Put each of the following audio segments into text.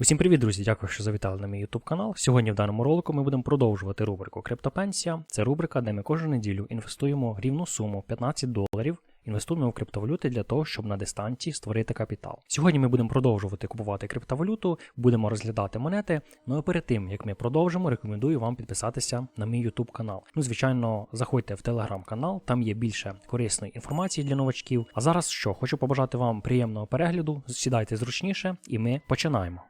Усім привіт, друзі! Дякую, що завітали на мій YouTube канал. Сьогодні в даному ролику ми будемо продовжувати рубрику Криптопенсія. Це рубрика, де ми кожну неділю інвестуємо рівну суму 15 доларів. Інвестуємо в криптовалюти для того, щоб на дистанції створити капітал. Сьогодні ми будемо продовжувати купувати криптовалюту, будемо розглядати монети. Ну а перед тим як ми продовжимо, рекомендую вам підписатися на мій YouTube канал. Ну, звичайно, заходьте в телеграм канал, там є більше корисної інформації для новачків. А зараз що, хочу побажати вам приємного перегляду. Сідайте зручніше, і ми починаємо.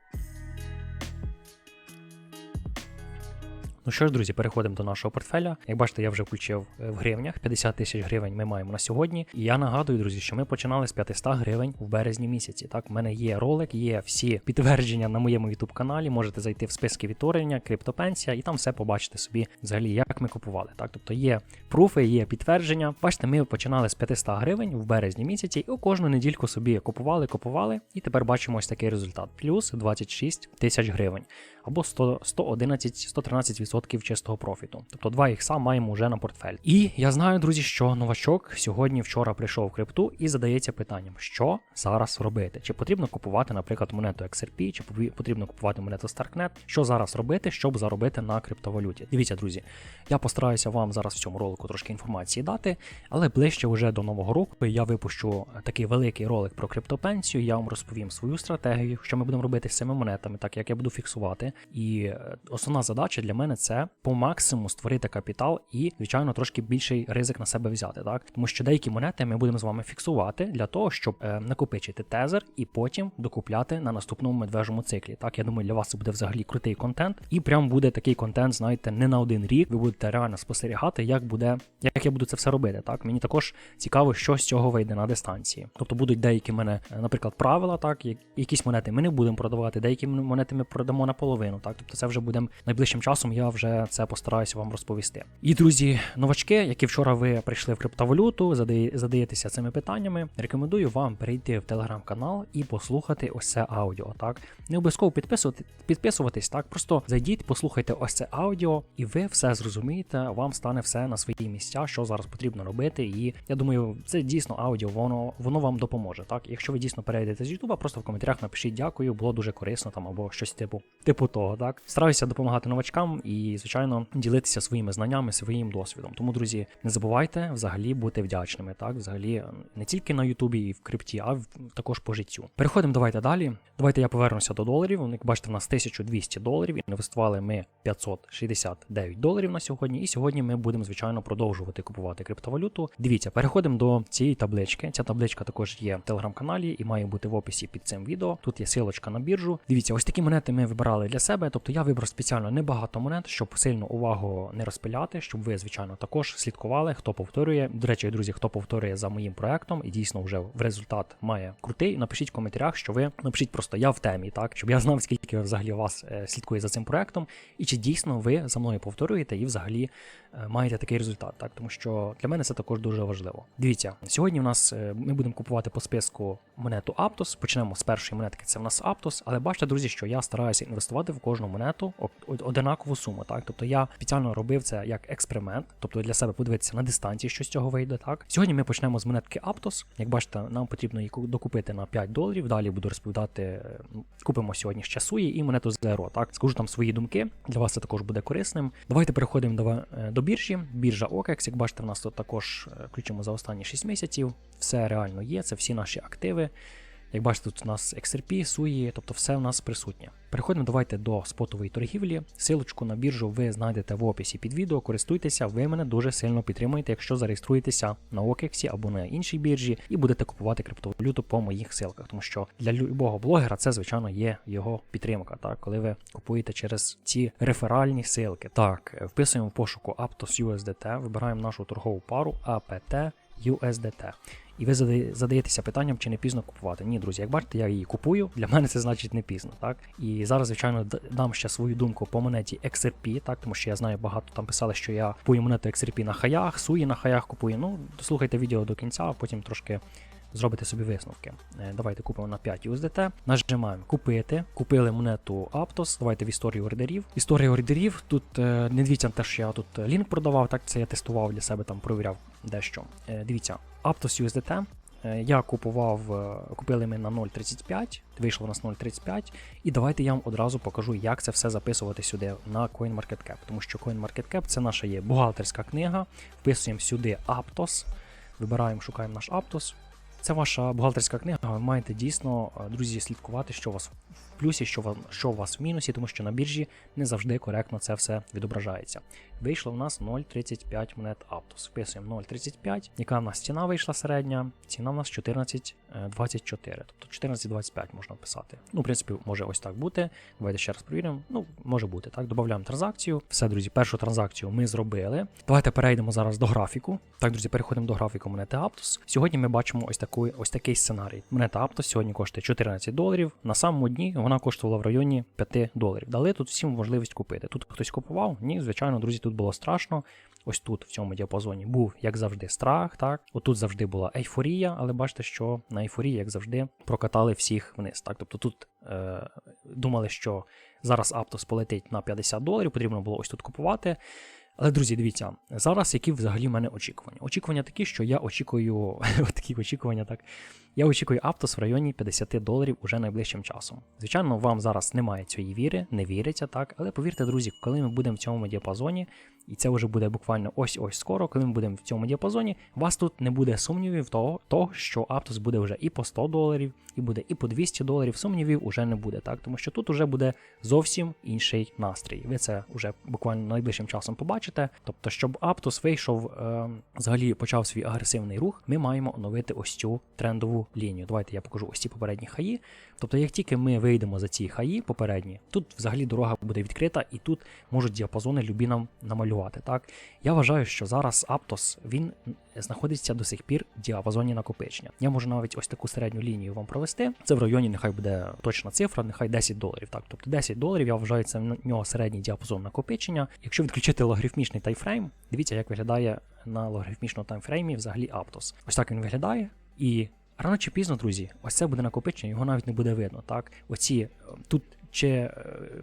Ну що ж, друзі, переходимо до нашого портфеля. Як бачите, я вже включив е, в гривнях 50 тисяч гривень ми маємо на сьогодні. І я нагадую, друзі, що ми починали з 500 гривень в березні місяці. Так, в мене є ролик, є всі підтвердження на моєму youtube каналі. Можете зайти в списки відтворення, криптопенсія, і там все побачите собі взагалі, як ми купували. Так, тобто є пруфи, є підтвердження. Бачите, ми починали з 500 гривень в березні місяці, і кожну недільку собі купували, купували, і тепер бачимо ось такий результат: плюс 26 тисяч гривень або 100, 111, 113% чистого профіту. Тобто 2 ікса маємо вже на портфель. І я знаю, друзі, що новачок сьогодні вчора прийшов в крипту і задається питанням, що зараз робити? Чи потрібно купувати, наприклад, монету XRP, чи потрібно купувати монету StarkNet? Що зараз робити, щоб заробити на криптовалюті? Дивіться, друзі, я постараюся вам зараз в цьому ролику трошки інформації дати, але ближче вже до нового року я випущу такий великий ролик про криптопенсію. Я вам розповім свою стратегію, що ми будемо робити з цими монетами, так як я буду фіксувати. І е, основна задача для мене це по максимуму створити капітал і, звичайно, трошки більший ризик на себе взяти. Так, тому що деякі монети ми будемо з вами фіксувати для того, щоб е, накопичити тезер і потім докупляти на наступному медвежому циклі. Так, я думаю, для вас це буде взагалі крутий контент, і прям буде такий контент, знаєте, не на один рік. Ви будете реально спостерігати, як буде, як я буду це все робити. Так, мені також цікаво, що з цього вийде на дистанції. Тобто будуть деякі мене, е, наприклад, правила, так, якісь монети ми не будемо продавати, деякі монети ми продамо наполовину. Так, тобто це вже буде найближчим часом. Я вже це постараюся вам розповісти. І друзі, новачки, які вчора ви прийшли в криптовалюту, задаєтеся цими питаннями. Рекомендую вам перейти в телеграм-канал і послухати ось це аудіо. Так не обов'язково підписувати, підписуватись. Так, просто зайдіть, послухайте ось це аудіо, і ви все зрозумієте. Вам стане все на свої місця, що зараз потрібно робити. І я думаю, це дійсно аудіо, воно воно вам допоможе. Так, якщо ви дійсно перейдете з Ютуба, просто в коментарях напишіть дякую, було дуже корисно там або щось типу типу того. Так, стараюся допомагати новачкам і, звичайно, ділитися своїми знаннями, своїм досвідом. Тому, друзі, не забувайте взагалі бути вдячними. Так, взагалі, не тільки на Ютубі і в крипті, а також по життю. Переходимо, давайте далі. Давайте я повернуся до доларів. Як бачите, в нас 1200 доларів. Інвестували ми 569 доларів на сьогодні. І сьогодні ми будемо, звичайно, продовжувати купувати криптовалюту. Дивіться, переходимо до цієї таблички. Ця табличка також є в телеграм-каналі і має бути в описі під цим відео. Тут є силочка на біржу. Дивіться, ось такі монети ми вибирали для себе. Тобто я вибрав спеціально небагато монет, щоб сильно увагу не розпиляти, щоб ви, звичайно, також слідкували, хто повторює. До речі, друзі, хто повторює за моїм проектом і дійсно вже в результат має крутий. Напишіть в коментарях, що ви напишіть просто я в темі, так щоб я знав, скільки взагалі вас е, слідкує за цим проектом, і чи дійсно ви за мною повторюєте і взагалі маєте такий результат, так тому що для мене це також дуже важливо. Дивіться, сьогодні в нас е, ми будемо купувати по списку монету Aptos. Почнемо з першої монетки. Це в нас Aptos, але бачите, друзі, що я стараюся інвестувати в кожну монету одинакову суму. Так, тобто я спеціально робив це як експеримент, тобто для себе подивитися на дистанції, що з цього вийде. Так, сьогодні ми почнемо з монетки Aptos. Як бачите, нам потрібно її докупити на 5 доларів. Далі буду розповідати. Купимо сьогодні ще суї і монету Zero. Так, скажу там свої думки. Для вас це також буде корисним. Давайте переходимо до е, до біржі. Біржа OKEX, як бачите, в нас тут також ключимо включимо за останні 6 місяців. Все реально є, це всі наші активи. Як бачите, тут у нас XRP, SUI, тобто все у нас присутнє. Переходимо давайте до спотової торгівлі. Силочку на біржу ви знайдете в описі під відео. Користуйтеся, ви мене дуже сильно підтримуєте, якщо зареєструєтеся на OKEX або на іншій біржі і будете купувати криптовалюту по моїх силках. Тому що для любого блогера це, звичайно, є його підтримка, так, коли ви купуєте через ці реферальні силки. Так, вписуємо в пошуку Aptos USDT, вибираємо нашу торгову пару APT USDT. І ви задаєтеся питанням, чи не пізно купувати. Ні, друзі, як бачите, я її купую. Для мене це значить не пізно. так? І зараз, звичайно, дам ще свою думку по монеті XRP, так, тому що я знаю, багато там писали, що я купую монету XRP на хаях, суї на хаях купую. Ну, слухайте відео до кінця, а потім трошки. Зробити собі висновки. Е, давайте купимо на 5 USDT. Нажимаємо купити. Купили монету Aptos. Давайте в історію ордерів. Історія ордерів. Тут е, не дивіться на те, що я тут лінк продавав, так це я тестував для себе, там провіряв дещо. Е, дивіться, Aptos USDT. Е, Я купував, е, купили ми на 0.35, вийшло у нас 0.35. І давайте я вам одразу покажу, як це все записувати сюди на CoinMarketCap. Тому що CoinMarketCap це наша є бухгалтерська книга. Вписуємо сюди Aptos, вибираємо, шукаємо наш Aptos. Це ваша бухгалтерська книга. Ви маєте дійсно, е, друзі, слідкувати, що у вас плюсі, що, що у вас в мінусі, тому що на біржі не завжди коректно це все відображається. Вийшло в нас 0,35 монет Aptos. Вписуємо 0,35. Яка в нас ціна вийшла середня? Ціна в нас 14,24. Тобто 14,25 можна писати. Ну, в принципі, може ось так бути. Давайте ще раз перевіримо. Ну, може бути так. Додаємо транзакцію. Все, друзі, першу транзакцію ми зробили. Давайте перейдемо зараз до графіку. Так, друзі, переходимо до графіку монети Aptos. Сьогодні ми бачимо ось такий, ось такий сценарій. Монета Aptos сьогодні коштує 14 доларів. На самому дні вона коштувала в районі 5 доларів. Дали тут всім можливість купити. Тут хтось купував? Ні, звичайно, друзі, тут було страшно. Ось тут, в цьому діапазоні, був, як завжди, страх. так. Отут завжди була ейфорія, але бачите, що на ейфорії, як завжди, прокатали всіх вниз. Так? Тобто тут е, думали, що зараз Aptos полетить на 50 доларів, потрібно було ось тут купувати. Але, друзі, дивіться, зараз які взагалі в мене очікування? Очікування такі, що я очікую, такі очікування, так. Я очікую Aptos в районі 50 доларів уже найближчим часом. Звичайно, вам зараз немає цієї віри, не віриться так, але повірте, друзі, коли ми будемо в цьому діапазоні, і це вже буде буквально ось-ось скоро, коли ми будемо в цьому діапазоні, вас тут не буде сумнівів того, того, що Aptos буде вже і по 100 доларів, і буде і по 200 доларів. Сумнівів уже не буде, так? Тому що тут вже буде зовсім інший настрій. Ви це вже буквально найближчим часом побачите. Тобто, щоб Aptos вийшов, е, взагалі почав свій агресивний рух, ми маємо оновити ось цю трендову лінію. Давайте я покажу ось ці попередні хаї. Тобто, як тільки ми вийдемо за ці хаї попередні, тут взагалі дорога буде відкрита, і тут можуть діапазони любі нам намалювати. Так я вважаю, що зараз Aptos він знаходиться до сих пір в діапазоні накопичення. Я можу навіть ось таку середню лінію вам провести. Це в районі, нехай буде точна цифра, нехай 10 доларів. Так, тобто 10 доларів я вважаю, це в нього середній діапазон накопичення. Якщо відключити логарифмічний таймфрейм, дивіться, як виглядає на логарифмічному таймфреймі взагалі Aptos. Ось так він виглядає і. Рано чи пізно, друзі, ось це буде накопичення, його навіть не буде видно. Так, оці тут чи е,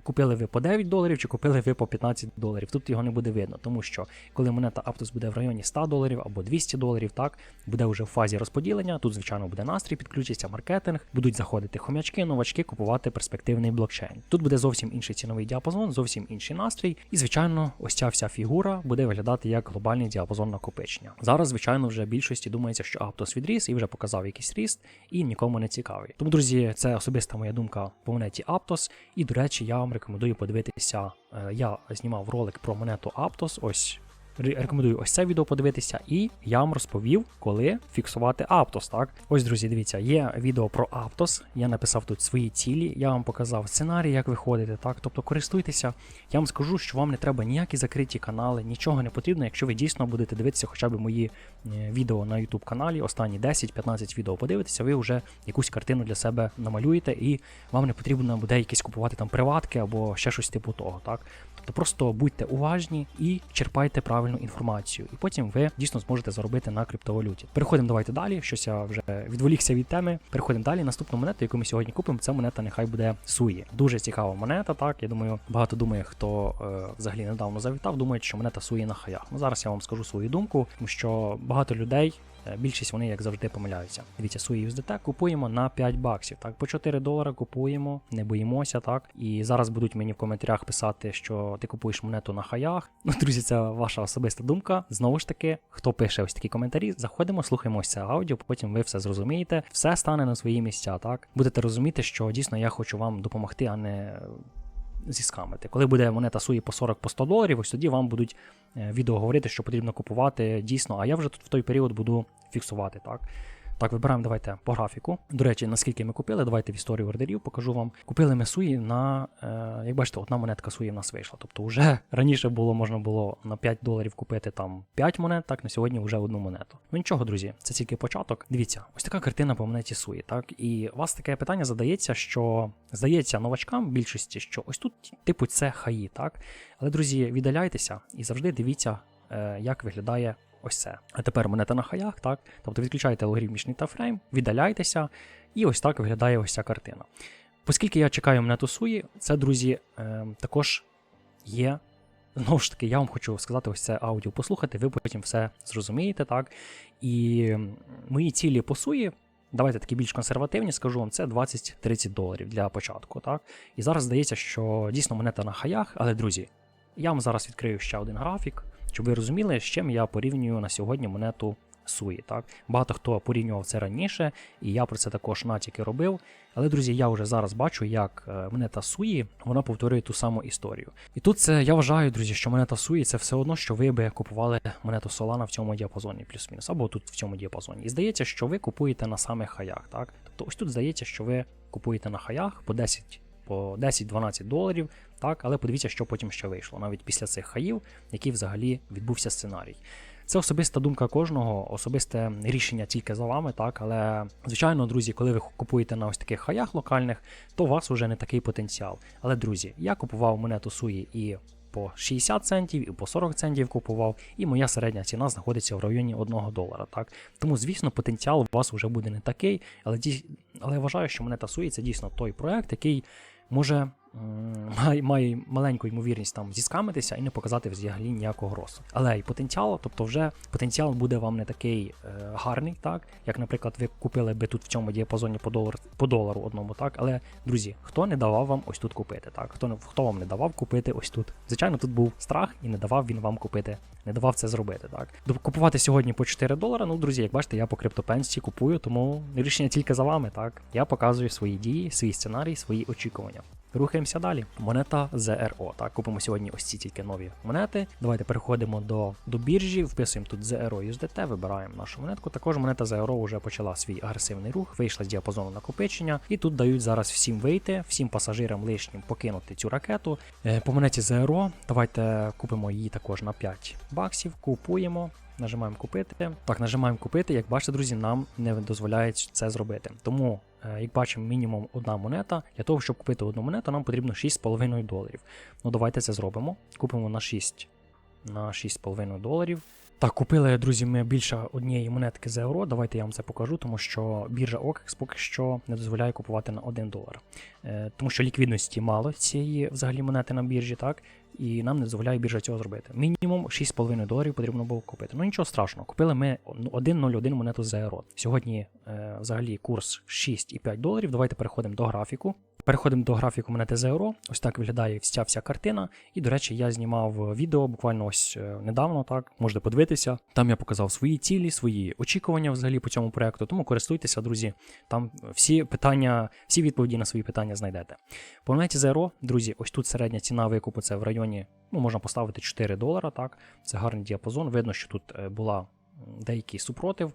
купили ви по 9 доларів, чи купили ви по 15 доларів. Тут його не буде видно, тому що коли монета Aptos буде в районі 100 доларів або 200 доларів, так буде вже в фазі розподілення. Тут, звичайно, буде настрій, підключиться маркетинг, будуть заходити хомячки, новачки, купувати перспективний блокчейн. Тут буде зовсім інший ціновий діапазон, зовсім інший настрій. І, звичайно, ось ця вся фігура буде виглядати як глобальний діапазон накопичення. Зараз, звичайно, вже більшості думається, що Aptos відріс і вже показав якийсь ріст, і нікому не цікавий. Тому, друзі, це особиста моя думка по монеті Aptos. І, до речі, я вам рекомендую подивитися. е, Я знімав ролик про монету Aptos. Ось рекомендую ось це відео подивитися, і я вам розповів, коли фіксувати Aptos. Так, ось, друзі, дивіться, є відео про Aptos. Я написав тут свої цілі. Я вам показав сценарій, як виходити. Так, тобто користуйтеся. Я вам скажу, що вам не треба ніякі закриті канали, нічого не потрібно, якщо ви дійсно будете дивитися хоча б мої е, відео на YouTube каналі, останні 10-15 відео подивитеся, ви вже якусь картину для себе намалюєте, і вам не потрібно буде якісь купувати там приватки або ще щось типу того. Так? Тобто просто будьте уважні і черпайте правильну інформацію, і потім ви дійсно зможете заробити на криптовалюті. Переходимо давайте далі. Щось я вже відволікся від теми. Переходимо далі. Наступну монету, яку ми сьогодні купимо, це монета нехай буде Суї. Дуже цікава монета. Так я думаю, багато думає, хто е, взагалі недавно завітав, думають, що монета Суї на хаях. Ну зараз я вам скажу свою думку, тому що багато людей. Е, Більшість вони, як завжди, помиляються. Дивіться, свої USDT купуємо на 5 баксів. Так, по 4 долара купуємо, не боїмося, так. І зараз будуть мені в коментарях писати, що ти купуєш монету на хаях. Ну, друзі, це ваша особиста думка. Знову ж таки, хто пише ось такі коментарі, заходимо, слухаємо ось це аудіо, потім ви все зрозумієте, все стане на свої місця. Так будете розуміти, що дійсно я хочу вам допомогти, а не зіскамити. Коли буде монета суї по 40 по 100 доларів, ось тоді вам будуть е, відео говорити, що потрібно купувати дійсно. А я вже тут в той період буду фіксувати. Так, так вибираємо давайте по графіку. До речі, наскільки ми купили, давайте в історію ордерів покажу вам. Купили ми суї на, е, як бачите, одна монетка суї в нас вийшла. Тобто, вже раніше було можна було на 5 доларів купити там 5 монет, так на сьогодні вже одну монету. Ну нічого, друзі, це тільки початок. Дивіться, ось така картина по монеті суї. Так, і у вас таке питання задається, що здається новачкам більшості, що ось тут, типу, це хаї, так. Але, друзі, віддаляйтеся і завжди дивіться, е, як виглядає ось це. А тепер монета на хаях, так? Тобто відключайте логарифмічний тафрейм, віддаляйтеся, і ось так виглядає ось ця картина. Оскільки я чекаю монету суї, це, друзі, е, також є знову ж таки, я вам хочу сказати, ось це аудіо послухати, ви потім все зрозумієте, так? І мої цілі по суї. Давайте такі більш консервативні, скажу вам, це 20-30 доларів для початку. так? І зараз здається, що дійсно монета на хаях, але друзі, я вам зараз відкрию ще один графік, щоб ви розуміли, з чим я порівнюю на сьогодні монету Суї. Так? Багато хто порівнював це раніше, і я про це також натяки робив. Але, друзі, я вже зараз бачу, як е, монета Суї вона повторює ту саму історію. І тут це я вважаю, друзі, що монета Суї це все одно, що ви би купували монету Solana в цьому діапазоні, плюс-мінус, або тут в цьому діапазоні. І здається, що ви купуєте на самих хаях. Так? Тобто ось тут здається, що ви купуєте на хаях по 10 по 10-12 доларів, так, але подивіться, що потім ще вийшло, навіть після цих хаїв, який взагалі відбувся сценарій. Це особиста думка кожного, особисте рішення тільки за вами, так. Але звичайно, друзі, коли ви купуєте на ось таких хаях локальних, то у вас вже не такий потенціал. Але, друзі, я купував монету Суї і по 60 центів, і по 40 центів купував, і моя середня ціна знаходиться в районі 1 долара. Так тому, звісно, потенціал у вас вже буде не такий, але але я вважаю, що монета Суї це дійсно той проект, який може має, має маленьку ймовірність там зіскамитися і не показати взагалі ніякого росту. Але й потенціал, тобто вже потенціал буде вам не такий е, гарний, так як, наприклад, ви купили би тут в цьому діапазоні по долар по долару одному, так. Але друзі, хто не давав вам ось тут купити, так хто хто вам не давав купити ось тут? Звичайно, тут був страх і не давав він вам купити, не давав це зробити. Так купувати сьогодні по 4 долара. Ну, друзі, як бачите, я по криптопенсії купую, тому рішення тільки за вами. Так я показую свої дії, свій сценарій, свої очікування. Рухаємося далі. Монета ZRO. Так, купимо сьогодні ось ці тільки нові монети. Давайте переходимо до до біржі, вписуємо тут ZRO USDT, вибираємо нашу монетку. Також монета ZRO вже почала свій агресивний рух, вийшла з діапазону накопичення, і тут дають зараз всім вийти, всім пасажирам лишнім покинути цю ракету. Е, по монеті ZRO давайте купимо її також на 5 баксів, купуємо. Нажимаємо купити. Так, нажимаємо купити. Як бачите, друзі, нам не дозволяє це зробити. Тому, е, як бачимо, мінімум одна монета. Для того, щоб купити одну монету, нам потрібно 6,5 доларів. Ну, давайте це зробимо. Купимо на 6 на 6,5 доларів. Так, купили, друзі, ми більше однієї монетки за євро. Давайте я вам це покажу, тому що біржа OKEX поки що не дозволяє купувати на 1 долар. Е, тому що ліквідності мало цієї взагалі монети на біржі, так? І нам не дозволяє біржа цього зробити. Мінімум 6,5 доларів потрібно було купити. Ну нічого страшного, купили ми 1,01 монету за євро. Сьогодні е, взагалі курс 6,5 доларів. Давайте переходимо до графіку. Переходимо до графіку монети за. Ось так виглядає вся вся картина. І, до речі, я знімав відео буквально ось е, недавно, так, можете подивитися. Там я показав свої цілі, свої очікування взагалі по цьому проекту. Тому користуйтеся, друзі. Там всі питання, всі відповіді на свої питання знайдете. По монеті за друзі, ось тут середня ціна викупу це в районі, ну, можна поставити 4 долара. так, Це гарний діапазон. Видно, що тут е, була деякий супротив.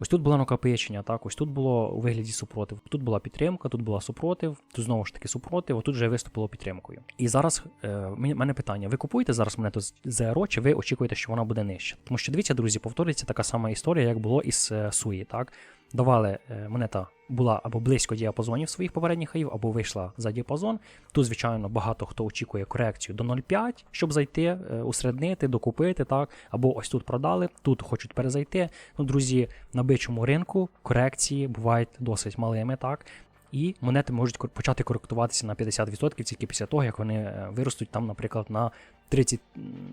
Ось тут було накопичення, так, ось тут було у вигляді супротив. Тут була підтримка, тут була супротив, тут знову ж таки супротив, отут вже виступило підтримкою. І зараз е, мене питання: ви купуєте зараз монету з ЗРО, чи ви очікуєте, що вона буде нижча? Тому що дивіться, друзі, повторюється така сама історія, як було із е, Суї. так. Давали е, монета була або близько діапазонів своїх попередніх хаїв, або вийшла за діапазон. Тут, звичайно, багато хто очікує корекцію до 0,5, щоб зайти, усреднити, усереднити, докупити, так, або ось тут продали, тут хочуть перезайти. Ну, друзі, на бичому ринку корекції бувають досить малими, так. І монети можуть почати коректуватися на 50% тільки після того, як вони е, виростуть там, наприклад, на 30,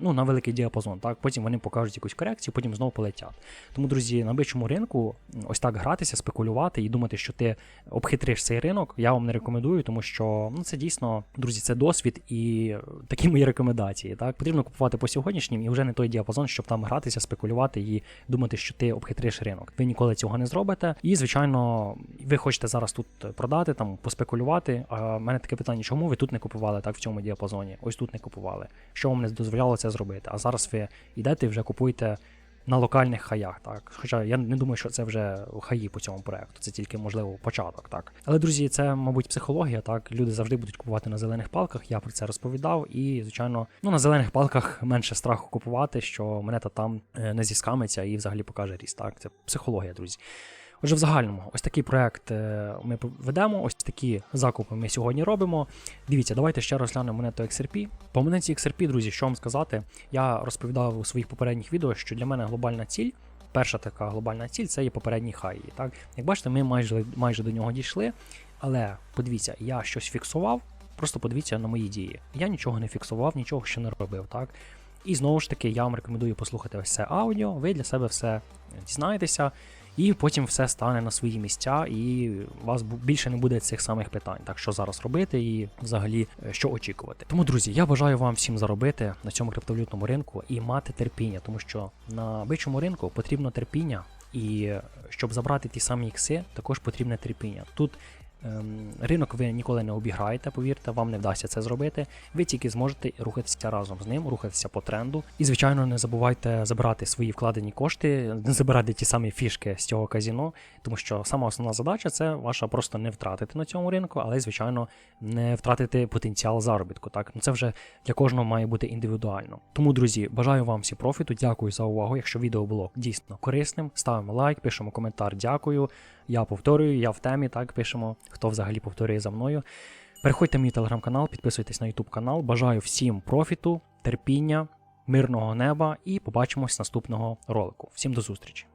ну, на великий діапазон. Так? Потім вони покажуть якусь корекцію, потім знову полетять. Тому, друзі, на бичому ринку ось так гратися, спекулювати і думати, що ти обхитриш цей ринок, я вам не рекомендую, тому що ну, це дійсно, друзі, це досвід і такі мої рекомендації. Так? Потрібно купувати по сьогоднішнім і вже не той діапазон, щоб там гратися, спекулювати і думати, що ти обхитриш ринок. Ви ніколи цього не зробите. І, звичайно, ви хочете зараз тут продати, там поспекулювати. А в мене таке питання, чому ви тут не купували так в цьому діапазоні? Ось тут не купували що вам не дозволяло це зробити. А зараз ви йдете і вже купуєте на локальних хаях. так. Хоча я не думаю, що це вже хаї по цьому проекту, це тільки, можливо, початок. так. Але, друзі, це, мабуть, психологія. так. Люди завжди будуть купувати на зелених палках, я про це розповідав. І, звичайно, ну на зелених палках менше страху купувати, що монета там е, не зіскамиться і взагалі покаже ріст. так. Це психологія, друзі. Отже, в загальному, ось такий проект е, ми ведемо, ось такі закупи ми сьогодні робимо. Дивіться, давайте ще розглянемо монету XRP. По монеті XRP, друзі, що вам сказати, я розповідав у своїх попередніх відео, що для мене глобальна ціль. Перша така глобальна ціль це є попередній хай. Так? Як бачите, ми майже майже до нього дійшли. Але подивіться, я щось фіксував, Просто подивіться на мої дії. Я нічого не фіксував, нічого ще не робив, так? І знову ж таки, я вам рекомендую послухати ось це аудіо, ви для себе все дізнаєтеся, і потім все стане на свої місця, і у вас більше не буде цих самих питань. Так що зараз робити і взагалі е, що очікувати. Тому, друзі, я бажаю вам всім заробити на цьому криптовалютному ринку і мати терпіння, тому що на бичому ринку потрібно терпіння, і е, щоб забрати ті самі ікси, також потрібне терпіння. Тут ринок ви ніколи не обіграєте, повірте, вам не вдасться це зробити. Ви тільки зможете рухатися разом з ним, рухатися по тренду. І, звичайно, не забувайте забирати свої вкладені кошти, не забирати ті самі фішки з цього казіно, тому що сама основна задача це ваша просто не втратити на цьому ринку, але, звичайно, не втратити потенціал заробітку. Так, ну це вже для кожного має бути індивідуально. Тому, друзі, бажаю вам всі профіту. Дякую за увагу. Якщо відео було дійсно корисним, ставимо лайк, пишемо коментар. Дякую. Я повторюю, я в темі, так пишемо, хто взагалі повторює за мною. Переходьте в мій телеграм-канал, підписуйтесь на YouTube канал. Бажаю всім профіту, терпіння, мирного неба і побачимось наступного ролику. Всім до зустрічі!